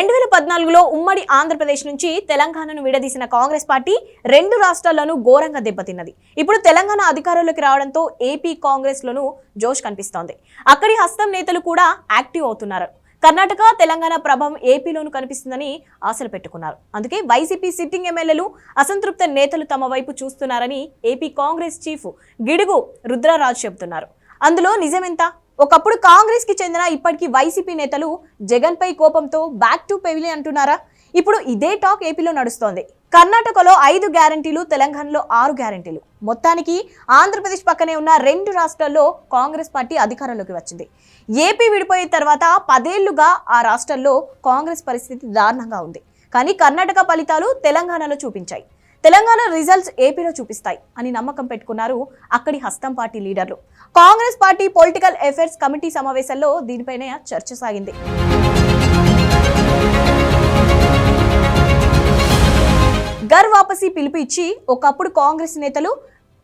రెండు వేల పద్నాలుగులో ఉమ్మడి ఆంధ్రప్రదేశ్ నుంచి తెలంగాణను విడదీసిన కాంగ్రెస్ పార్టీ రెండు రాష్ట్రాల్లోనూ ఘోరంగా దెబ్బతిన్నది. ఇప్పుడు తెలంగాణ అధికారంలోకి రావడంతో ఏపీ కాంగ్రెస్లోనూ జోష్ కనిపిస్తోంది. అక్కడి హస్తం నేతలు కూడా యాక్టివ్ అవుతున్నారు. కర్ణాటక తెలంగాణ ప్రభావం ఏపీలోనూ కనిపిస్తుందని ఆశలు పెట్టుకున్నారు. అందుకే వైసీపీ సిట్టింగ్ ఎమ్మెల్యేలు అసంతృప్త నేతలు తమ వైపు చూస్తున్నారని ఏపీ కాంగ్రెస్ చీఫ్ గిడుగు రుద్రరాజు చెబుతున్నారు. అందులో నిజమెంత? ఒకప్పుడు కాంగ్రెస్కి చెందిన ఇప్పటికీ వైసీపీ నేతలు జగన్ పై కోపంతో బ్యాక్ టు పెవిలి అంటున్నారా? ఇప్పుడు ఇదే టాక్ ఏపీలో నడుస్తోంది. కర్ణాటకలో ఐదు గ్యారంటీలు తెలంగాణలో ఆరు గ్యారంటీలు మొత్తానికి ఆంధ్రప్రదేశ్ పక్కనే ఉన్న రెండు రాష్ట్రాల్లో కాంగ్రెస్ పార్టీ అధికారంలోకి వచ్చింది. ఏపీ విడిపోయిన తర్వాత పదేళ్ళుగా ఆ రాష్ట్రాల్లో కాంగ్రెస్ పరిస్థితి దారుణంగా ఉంది. కానీ కర్ణాటక ఫలితాలు తెలంగాణలో చూపించాయి. తెలంగాణ రిజల్ట్స్ ఏపీలో చూపిస్తాయి అని నమ్మకం పెట్టుకున్నారు అక్కడి హస్తం పార్టీ లీడర్లు. Congress party political affairs committee సమావేశంలో దీనిపైనే చర్చ సాగింది. గర్ వాపసి పిలుపు ఇచ్చి ఒకప్పుడు కాంగ్రెస్ నేతలు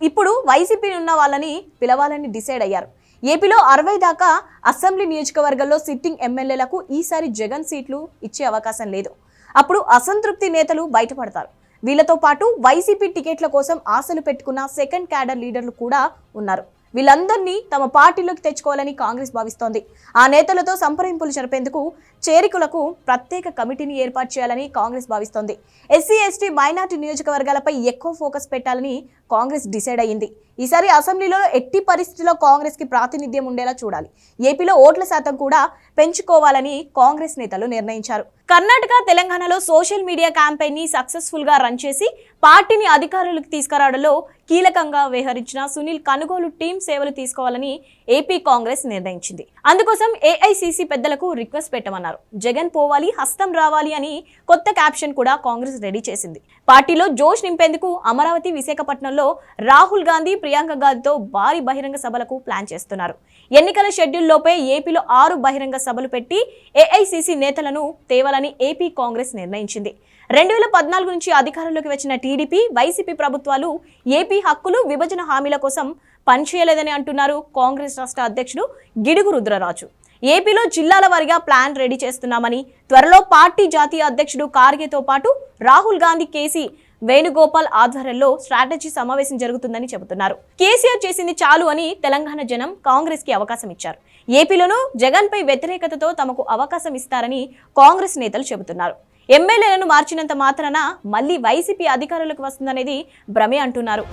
ఇప్పుడు వైసీపీ ఉన్న వాళ్ళని పిలవాలని డిసైడ్ అయ్యారు. ఏపీలో అరవై దాకా అసెంబ్లీ నియోజకవర్గాల్లో సిట్టింగ్ ఎమ్మెల్యేలకు ఈసారి జగన్ సీట్లు ఇచ్చే అవకాశం లేదు. అప్పుడు అసంతృప్తి నేతలు బయటపడతారు. వీళ్ళతో పాటు వైసీపీ టికెట్ల కోసం ఆశలు పెట్టుకున్న సెకండ్ క్యాడర్ లీడర్లు కూడా ఉన్నారు. వీళ్ళందరినీ తమ పార్టీలోకి తెచ్చుకోవాలని కాంగ్రెస్ భావిస్తోంది. ఆ నేతలతో సంప్రదింపులు జరిపేందుకు చేరికలకు ప్రత్యేక కమిటీని ఏర్పాటు చేయాలని కాంగ్రెస్ భావిస్తోంది. ఎస్సీ ఎస్టీ మైనార్టీ నియోజకవర్గాలపై ఎక్కువ ఫోకస్ పెట్టాలని కాంగ్రెస్ డిసైడ్ అయ్యింది. ఈసారి అసెంబ్లీలో ఎట్టి పరిస్థితిలో కాంగ్రెస్కి ప్రాతినిధ్యం ఉండేలా చూడాలి. ఏపీలో ఓట్ల శాతం కూడా పెంచుకోవాలని కాంగ్రెస్ నేతలు నిర్ణయించారు. కర్ణాటక తెలంగాణలో సోషల్ మీడియా క్యాంపెయిన్ని సక్సెస్ఫుల్గా రన్ చేసి పార్టీని అధికారులకు తీసుకురావడంలో కీలకంగా వ్యవహరించిన సునీల్ కనుగోలు టీం సేవలు తీసుకోవాలని ఏపీ కాంగ్రెస్ నిర్ణయించింది. అందుకోసం ఏఐసిసి పెద్దలకు రిక్వెస్ట్ పెట్టమన్నారు. జగన్ పోవాలి హస్తం రావాలి అని కొత్త క్యాప్షన్ కూడా కాంగ్రెస్ రెడీ చేసింది. పార్టీలో జోష్ నింపేందుకు అమరావతి విశాఖపట్నంలో రాహుల్ గాంధీ ప్రియాంక గాంధీతో భారీ బహిరంగ సభలకు ప్లాన్ చేస్తున్నారు. ఎన్నికల షెడ్యూల్ లోపే ఏపీలో ఆరు బహిరంగ సభలు పెట్టి ఏఐసీసీ నేతలను తేవాలని ఏపీ కాంగ్రెస్ నిర్ణయించింది. రెండు వేల పద్నాలుగు నుంచి అధికారంలోకి వచ్చిన టీడీపీ వైసీపీ ప్రభుత్వాలు ఏపీ హక్కులు విభజన హామీల కోసం పనిచేయలేదని అంటున్నారు కాంగ్రెస్ రాష్ట్ర అధ్యక్షుడు గిడుగు రుద్రరాజు. ఏపీలో జిల్లాల వారీగా ప్లాన్ రెడీ చేస్తున్నామని త్వరలో పార్టీ జాతీయ అధ్యక్షుడు కార్గేతో పాటు రాహుల్ గాంధీ కేసీ వేణుగోపాల్ ఆధ్వర్యంలో స్ట్రాటజీ సమావేశం జరుగుతుందని చెబుతున్నారు. కేసీఆర్ చేసింది చాలు అని తెలంగాణ జనం కాంగ్రెస్కి అవకాశం ఇచ్చారు. ఏపీలోనూ జగన్ పై వ్యతిరేకతతో తమకు అవకాశం ఇస్తారని కాంగ్రెస్ నేతలు చెబుతున్నారు. ఎమ్మెల్యేలను మార్చినంత మాత్రాన మళ్ళీ వైసీపీ అధికారులకు వస్తుందనేది భ్రమే అంటున్నారు.